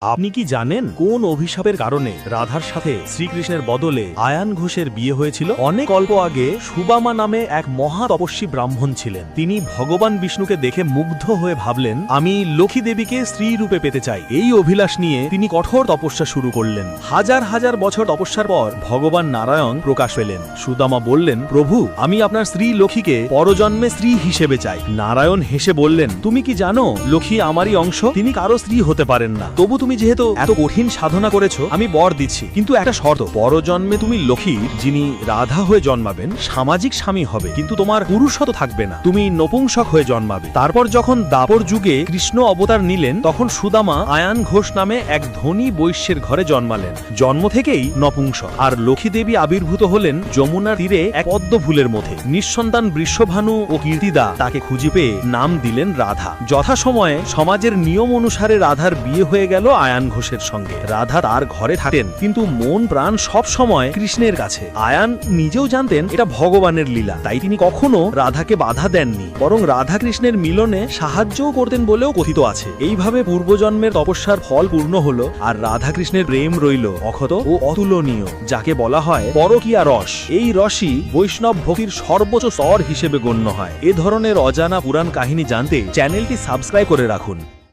আপনি কি জানেন কোন অভিশাপের কারণে রাধার সাথে শ্রীকৃষ্ণের বদলে আয়ান ঘোষের বিয়ে হয়েছিল? অনেক অল্প আগে সুবামা নামে এক মহা তপস্বী ব্রাহ্মণ ছিলেন। তিনি ভগবান বিষ্ণুকে দেখে মুগ্ধ হয়ে ভাবলেন, আমি লক্ষ্মী দেবীকে স্ত্রী রূপে পেতে চাই। এই অভিলাষ নিয়ে তিনি কঠোর তপস্যা শুরু করলেন। হাজার হাজার বছর তপস্যার পর ভগবান নারায়ণ প্রকাশ পেলেন। সুদামা বললেন, প্রভু, আমি আপনার স্ত্রী লক্ষ্মীকে পরজন্মে স্ত্রী হিসেবে চাই। নারায়ণ হেসে বললেন, তুমি কি জানো, লক্ষ্মী আমারই অংশ? তিনি কারও স্ত্রী হতে পারেন না। তবু তুমি যেহেতু এত কঠিন সাধনা করেছ, আমি বর দিচ্ছি। কিন্তু একটা শর্ত, পরজন্মে তুমি লক্ষ্মী, যিনি রাধা হয়ে জন্মাবেন, সামাজিক স্বামী হবে। কিন্তু তোমার পুরুষত্ব থাকবে না। তুমি নপুংসক হয়ে জন্মাবে। তারপর যখন দাপর যুগে কৃষ্ণ অবতার নিলেন, তখন সুদামা আয়ান ঘোষ নামে এক ধনী বৈশ্যের ঘরে জন্মালেন। জন্ম থেকেই নপুংসক। আর লক্ষ্মী দেবী আবির্ভূত হলেন যমুনার তীরে এক পদ্ম ফুলের মধ্যে। নিঃসন্তান বৃষভানু ও কীর্তিদা তাকে খুঁজে পেয়ে নাম দিলেন রাধা। যথাসময়ে সমাজের নিয়ম অনুসারে রাধার বিয়ে হয়ে গেল আয়ান ঘোষের সঙ্গে। রাধা তার ঘরে থাকেন, কিন্তু মন প্রাণ সব সময় কৃষ্ণের কাছে। আয়ান নিজেও জানতেন এটা ভগবানের লীলা। তাই তিনি কখনো রাধাকে বাধা দেননি, বরং রাধা কৃষ্ণের মিলনে সাহায্যও করতেন বলেও কথিত আছে। এইভাবে পূর্বজন্মের তপস্যার ফল পূর্ণ হলো, আর রাধা কৃষ্ণের প্রেম রইল অক্ষত ও অতুলনীয়, যাকে বলা হয় পরকিয়া রস। এই রসই বৈষ্ণব ভক্তির সর্বোচ্চ স্তর হিসেবে গণ্য হয়। এ ধরনের অজানা পুরাণ কাহিনী জানতে চ্যানেলটি সাবস্ক্রাইব করে রাখুন।